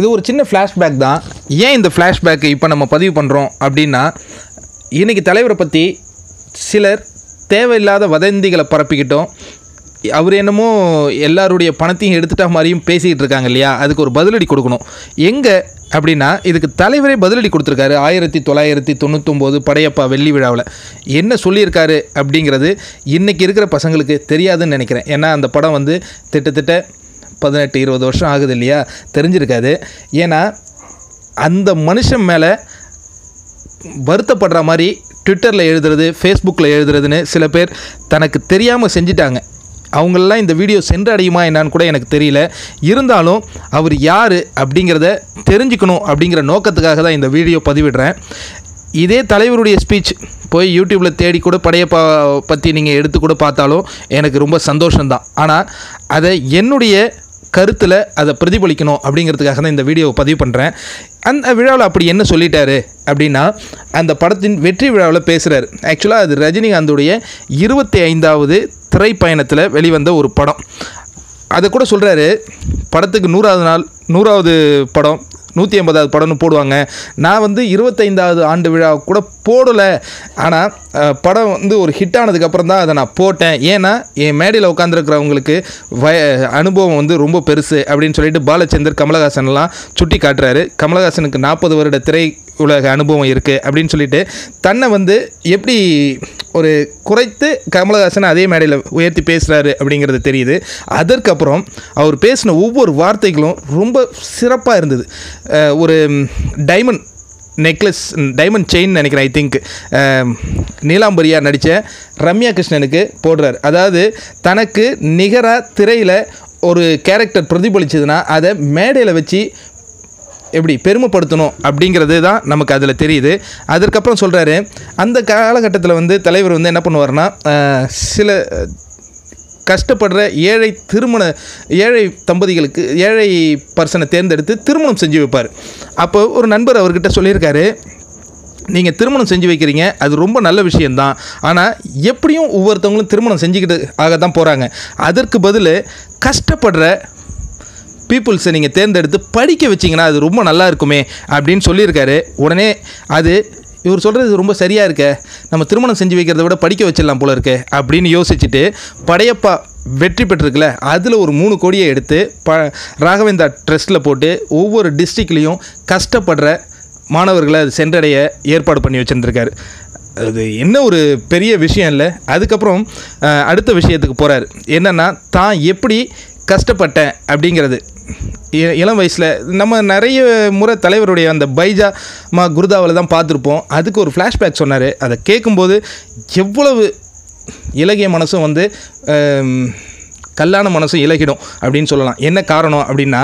இது ஒரு சின்ன ஃப்ளாஷ்பேக் தான். ஏன் இந்த ஃப்ளாஷ்பேக்கு இப்போ நம்ம பதிவு பண்ணுறோம் அப்படின்னா இன்றைக்கி தலைவரை பற்றி சிலர் தேவையில்லாத வதந்திகளை பரப்பிக்கிட்டோம். அவர் என்னமோ எல்லாருடைய பணத்தையும் எடுத்துட்டா மாதிரியும் பேசிக்கிட்டு இருக்காங்க இல்லையா? அதுக்கு ஒரு பதிலடி கொடுக்கணும். எங்கே அப்படின்னா இதுக்கு தலைவரே பதிலடி கொடுத்துருக்காரு. ஆயிரத்தி தொள்ளாயிரத்தி தொண்ணூத்தொம்போது படையப்பா வெள்ளி விழாவில். என்ன சொல்லியிருக்காரு அப்படிங்கிறது இன்றைக்கி இருக்கிற பசங்களுக்கு தெரியாதுன்னு நினைக்கிறேன். ஏன்னா அந்த படம் வந்து திட்டத்தட்ட பதினெட்டு இருபது வருஷம் ஆகுது இல்லையா? தெரிஞ்சிருக்காது. ஏன்னா அந்த மனுஷன் மேலே வருத்தப்படுற மாதிரி ட்விட்டரில் எழுதுறது ஃபேஸ்புக்கில் எழுதுறதுன்னு சில பேர் தனக்கு தெரியாமல் செஞ்சிட்டாங்க. அவங்களெல்லாம் இந்த வீடியோ சென்றடையுமா என்னான்னு கூட எனக்கு தெரியல. இருந்தாலும் அவர் யார் அப்படிங்கிறத தெரிஞ்சுக்கணும் அப்படிங்கிற நோக்கத்துக்காக தான் இந்த வீடியோ பதிவிடுறேன். இதே தலைவருடைய ஸ்பீச் போய் யூடியூப்பில் தேடி கூட படையப்பா பற்றி நீங்கள் எடுத்து கூட பார்த்தாலும் எனக்கு ரொம்ப சந்தோஷம்தான். ஆனால் அதை என்னுடைய கருத்தில் அதை பிரதிபலிக்கணும் அப்படிங்கிறதுக்காக தான் இந்த வீடியோவை பதிவு பண்ணுறேன் அந்த விழாவில் அப்படி என்ன சொல்லிட்டாரு அப்படின்னா அந்த படத்தின் வெற்றி விழாவில் பேசுகிறார் ஆக்சுவலாக அது ரஜினிகாந்தோடைய இருபத்தி ஐந்தாவது திரைப்பயணத்தில் வெளிவந்த ஒரு படம். அதை கூட சொல்கிறாரு படத்துக்கு நூறாவது நாள் நூறாவது படம் நூற்றி ஐம்பதாவது படம்னு போடுவாங்க. நான் வந்து இருபத்தைந்தாவது ஆண்டு விழா கூட போடலை. ஆனால் படம் வந்து ஒரு ஹிட் ஆனதுக்கப்புறம் தான் அதை நான் போட்டேன். ஏன்னா என் மேடையில் உட்காந்துருக்கிறவங்களுக்கு வய அனுபவம் வந்து ரொம்ப பெருசு அப்படின்னு சொல்லிட்டு பாலச்சந்தர் கமலஹாசன்லாம் சுட்டி காட்டுறாரு கமலஹாசனுக்கு நாற்பது வருட திரை உலக அனுபவம் இருக்குது அப்படின்னு சொல்லிட்டு தன்னை வந்து எப்படி ஒரு குறைத்து கமலஹாசன் அதே மேடையில் உயர்த்தி பேசுகிறாரு அப்படிங்கிறது தெரியுது. அதற்கப்புறம் அவர் பேசின ஒவ்வொரு வார்த்தைகளும் ரொம்ப சிறப்பாக இருந்தது. ஒரு டைமண்ட் நெக்லஸ் டைமண்ட் செயின் நினைக்கிறேன் ஐ திங்க் நீலாம்பரியா நடித்த ரம்யா கிருஷ்ணனுக்கு போடுறார். அதாவது தனக்கு நிகராக திரையில் ஒரு கேரக்டர் பிரதிபலிச்சதுன்னா அதை மேடையில் வச்சு எப்படி பெருமைப்படுத்தணும் அப்படிங்கிறது தான் நமக்கு அதில் தெரியுது. அதற்கப்புறம் சொல்கிறாரு அந்த காலகட்டத்தில் வந்து தலைவர் வந்து என்ன பண்ணுவார்னா சில கஷ்டப்படுற ஏழை திருமண ஏழை தம்பதிகளுக்கு ஏழை பர்சனை தேர்ந்தெடுத்து திருமணம் செஞ்சு வைப்பார். அப்போ ஒரு நண்பர் அவர்கிட்ட சொல்லியிருக்காரு நீங்கள் திருமணம் செஞ்சு வைக்கிறீங்க அது ரொம்ப நல்ல விஷயந்தான் ஆனால் எப்படியும் ஒவ்வொருத்தவங்களும் திருமணம் செஞ்சுக்கிட்டு ஆக தான் போகிறாங்க அதற்கு பதில் கஷ்டப்படுற பீப்புள்ஸை நீங்கள் தேர்ந்தெடுத்து படிக்க வச்சிங்கன்னா அது ரொம்ப நல்லா இருக்குமே அப்படின்னு சொல்லியிருக்காரு. உடனே அது இவர் சொல்கிறது ரொம்ப சரியாக இருக்க நம்ம திருமணம் செஞ்சு வைக்கிறத விட படிக்க வச்சிடலாம் போல இருக்கே அப்படின்னு யோசிச்சுட்டு படையப்பா வெற்றி பெற்றிருக்குல்ல அதில் ஒரு மூணு கோடியை எடுத்து ப ராகவேந்தா ட்ரஸ்ட்டில் போட்டு ஒவ்வொரு டிஸ்ட்ரிக்ட்லேயும் கஷ்டப்படுற மாணவர்களை அது சென்றடைய ஏற்பாடு பண்ணி வச்சுருந்துருக்காரு. அது என்ன ஒரு பெரிய விஷயம் இல்லை. அதுக்கப்புறம் அடுத்த விஷயத்துக்கு போகிறார் என்னென்னா தான் எப்படி கஷ்டப்பட்டேன் அப்படிங்கிறது. இளம் வயசில் நம்ம நிறைய முறை தலைவருடைய அந்த பைஜா மா குருதாவில் தான் பார்த்துருப்போம். அதுக்கு ஒரு ஃப்ளாஷ்பேக் சொன்னார். அதை கேட்கும்போது எவ்வளவு இலகிய மனசும் வந்து கல்லான மனசும் இலகிடும் அப்படின்னு சொல்லலாம். என்ன காரணம் அப்படின்னா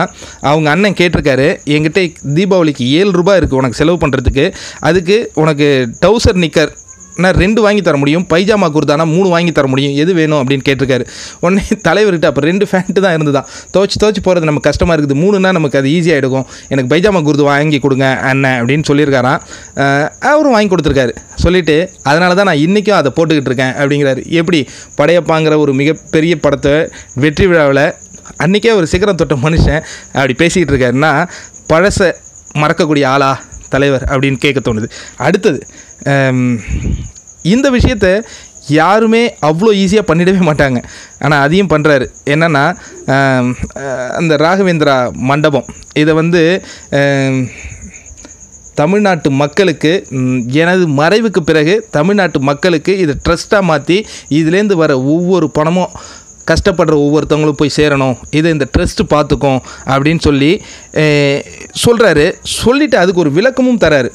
அவங்க அண்ணன் கேட்டிருக்காரு என்கிட்ட தீபாவளிக்கு ஏழு ரூபாய் இருக்குது உனக்கு செலவு பண்ணுறதுக்கு அதுக்கு உனக்கு டவுசர் நிக்கர் நான் ரெண்டு வாங்கி தர முடியும் பைஜாமா குர்தானா மூணு வாங்கி தர முடியும் எது வேணும் அப்படின்னு கேட்டிருக்காரு. உடனே தலைவர்கிட்ட அப்போ ரெண்டு ஃபேண்ட்டு தான் இருந்துதான் துவச்சி துவச்சி போகிறது நமக்கு கஷ்டமாக இருக்குது. மூணுனா நமக்கு அது ஈஸியாக எடுக்கும் எனக்கு பைஜாமா குர்து வாங்கி கொடுங்க அண்ணன் அப்படின்னு சொல்லியிருக்காராம். அவரும் வாங்கி கொடுத்துருக்காரு. சொல்லிவிட்டு அதனால தான் நான் இன்றைக்கும் அதை போட்டுக்கிட்டு இருக்கேன் அப்படிங்கிறாரு. எப்படி? படையப்பாங்கிற ஒரு மிகப்பெரிய படத்தை வெற்றி விழாவில் அன்றைக்கே ஒரு சிகரம் தொட்ட மனுஷன் அப்படி பேசிக்கிட்டு இருக்காருன்னா பழச மறக்கக்கூடிய ஆளா? தலைவர் அப்படின்னு கேட்க தோணுது. அடுத்தது இந்த விஷயத்தை யாருமே அவ்வளோ ஈஸியாக பண்ணிடவே மாட்டாங்க. ஆனால் அதையும் பண்ணுறாரு என்னென்னா அந்த ராகவேந்திரா மண்டபம். இதை வந்து தமிழ்நாட்டு மக்களுக்கு எனது மறைவுக்கு பிறகு தமிழ்நாட்டு மக்களுக்கு இதை ட்ரஸ்ட்டாக மாற்றி இதுலேருந்து வர ஒவ்வொரு பணமும் கஷ்டப்படுற ஒவ்வொருத்தவங்களும் போய் சேரணும். இதை இந்த ட்ரஸ்ட்டு பார்த்துக்கும் அப்படின்னு சொல்லி சொல்கிறாரு சொல்லிவிட்டு அதுக்கு ஒரு விளக்கமும் தராரு.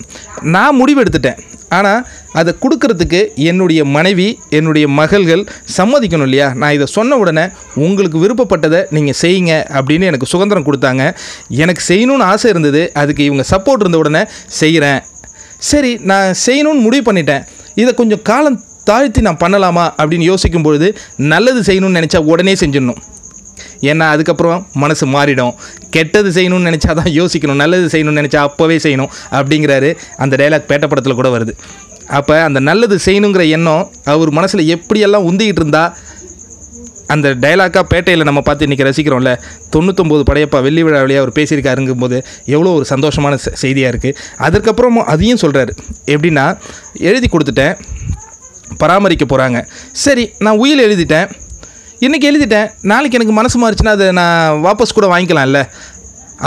நான் முடிவெடுத்துட்டேன். ஆனால் அதை கொடுக்கறதுக்கு என்னுடைய மனைவி என்னுடைய மகள்கள் சம்மதிக்கணும் இல்லையா? நான் இதை சொன்ன உடனே உங்களுக்கு விருப்பப்பட்டதை நீங்கள் செய்யுங்க அப்படின்னு எனக்கு சுதந்திரம் கொடுத்தாங்க. எனக்கு செய்யணும்னு ஆசை இருந்தது. அதுக்கு இவங்க சப்போர்ட் இருந்த உடனே செய்கிறேன் சரி நான் செய்யணும்னு முடிவு பண்ணிட்டேன். இதை கொஞ்சம் காலம் தாழ்த்தி நான் பண்ணலாமா அப்படின்னு யோசிக்கும் பொழுது நல்லது செய்யணும்னு நினச்சா உடனே செஞ்சிடணும். ஏன்னா அதுக்கப்புறம் மனசு மாறிடும். கெட்டது செய்யணும்னு நினச்சா தான் யோசிக்கணும். நல்லது செய்யணும்னு நினச்சா அப்போவே செய்யணும் அப்படிங்கிறாரு அந்த டைலாக் பேட்ட படத்தில் கூட வருது. அப்போ அந்த நல்லது செய்யணுங்கிற எண்ணம் அவர் மனசில் எப்படியெல்லாம் உந்திக்கிட்டு இருந்தா அந்த டைலாக்காக பேட்டையில் நம்ம பார்த்து இன்றைக்கி ரசிக்கிறோம்ல தொண்ணூத்தொம்பது படையப்பா வெள்ளி விழா வழியாக அவர் பேசியிருக்காருங்கும் போது எவ்வளோ ஒரு சந்தோஷமான செய்தியாக இருக்குது அதுக்கப்புறமும் அதையும் சொல்கிறாரு எப்படின்னா எழுதி கொடுத்துட்டேன். பராமரிக்க போகிறாங்க சரி நான் உயில் எழுதிட்டேன். இன்றைக்கி எழுதிட்டேன். நாளைக்கு எனக்கு மனசு மாறிச்சுன்னா அதை நான் வாபஸ் கூட வாங்கிக்கலாம்ல.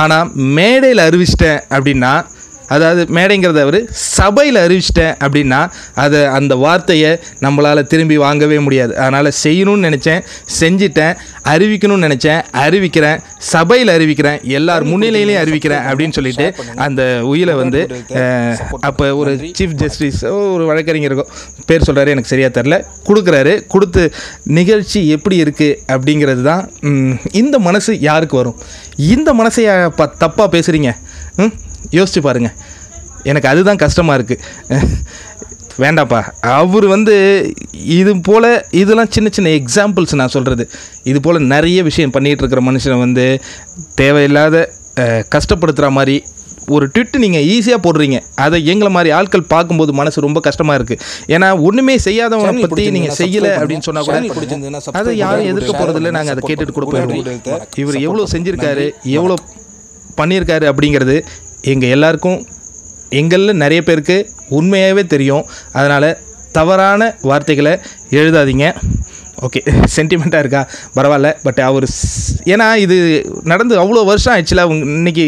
ஆனால் மேடையில் அறிவிச்சிட்டேன் அப்படின்னா அதாவது மேடைங்கிறத அவர் சபையில் அறிவிச்சிட்டேன் அப்படின்னா அதை அந்த வார்த்தையை நம்மளால் திரும்பி வாங்கவே முடியாது. அதனால் செய்யணும்னு நினச்சேன் செஞ்சிட்டேன் அறிவிக்கணும்னு நினச்சேன் அறிவிக்கிறேன் சபையில் அறிவிக்கிறேன் எல்லார் முன்னிலையிலையும் அறிவிக்கிறேன் அப்படின்னு சொல்லிட்டு அந்த உயிரை வந்து அப்போ ஒரு சீஃப் ஜஸ்டிஸ் ஒரு வழக்கறிஞருக்கும் பேர் சொல்கிறாரு எனக்கு சரியாக தெரில கொடுக்குறாரு. கொடுத்து நிகழ்ச்சி எப்படி இருக்குது அப்படிங்கிறது தான் இந்த மனசு யாருக்கு வரும்? இந்த மனசை ப தப்பாக பேசுகிறீங்க ம் யோசிச்சு பாருங்க. எனக்கு அதுதான் கஷ்டமாக இருக்குது வேண்டாப்பா. அவர் வந்து இது போல் இதெல்லாம் சின்ன சின்ன எக்ஸாம்பிள்ஸ் நான் சொல்கிறது இது போல் நிறைய விஷயம் பண்ணிகிட்டு இருக்கிற மனுஷனை வந்து தேவையில்லாத கஷ்டப்படுத்துகிற மாதிரி ஒரு ட்விட்டு நீங்கள் ஈஸியாக போடுறீங்க. அதை எங்களை மாதிரி ஆட்கள் பார்க்கும்போது மனசு ரொம்ப கஷ்டமாக இருக்குது ஏன்னா ஒன்றுமே செய்யாதவனை பற்றி நீங்கள் செய்யலை அப்படின்னு சொன்னால் கூட அதை யாரும் எதிர்க்க போகிறதில்ல நாங்கள் அதை கேட்டுட்டு கூட போயிடுவோம். இவர் எவ்வளோ செஞ்சுருக்காரு எவ்வளோ பண்ணியிருக்காரு அப்படிங்கிறது எங்கள் எல்லாருக்கும் எங்களில் நிறைய பேருக்கு உண்மையாகவே தெரியும். அதனால் தவறான வார்த்தைகளை எழுதாதீங்க. ஓகே சென்டிமெண்ட்டாக இருக்கா? பரவாயில்ல பட் அவர் ஏன்னா இது நடந்து அவ்வளோ வருஷம் ஆயிடுச்சுல அவங்க இன்னைக்கு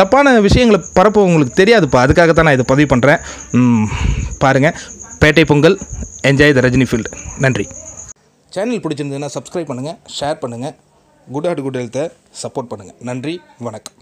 தப்பான விஷயங்களை பரப்ப உங்களுக்கு தெரியாதுப்பா. அதுக்காக தான் நான் இதை பதிவு பண்ணுறேன் பாருங்கள் Petta Pongal enjoy the Rajini field நன்றி. சேனல் பிடிச்சிருந்ததுன்னா சப்ஸ்கிரைப் பண்ணுங்கள் ஷேர் பண்ணுங்கள் குட் ஆட் குட் ஹெல்த்தை சப்போர்ட் பண்ணுங்கள் நன்றி வணக்கம்.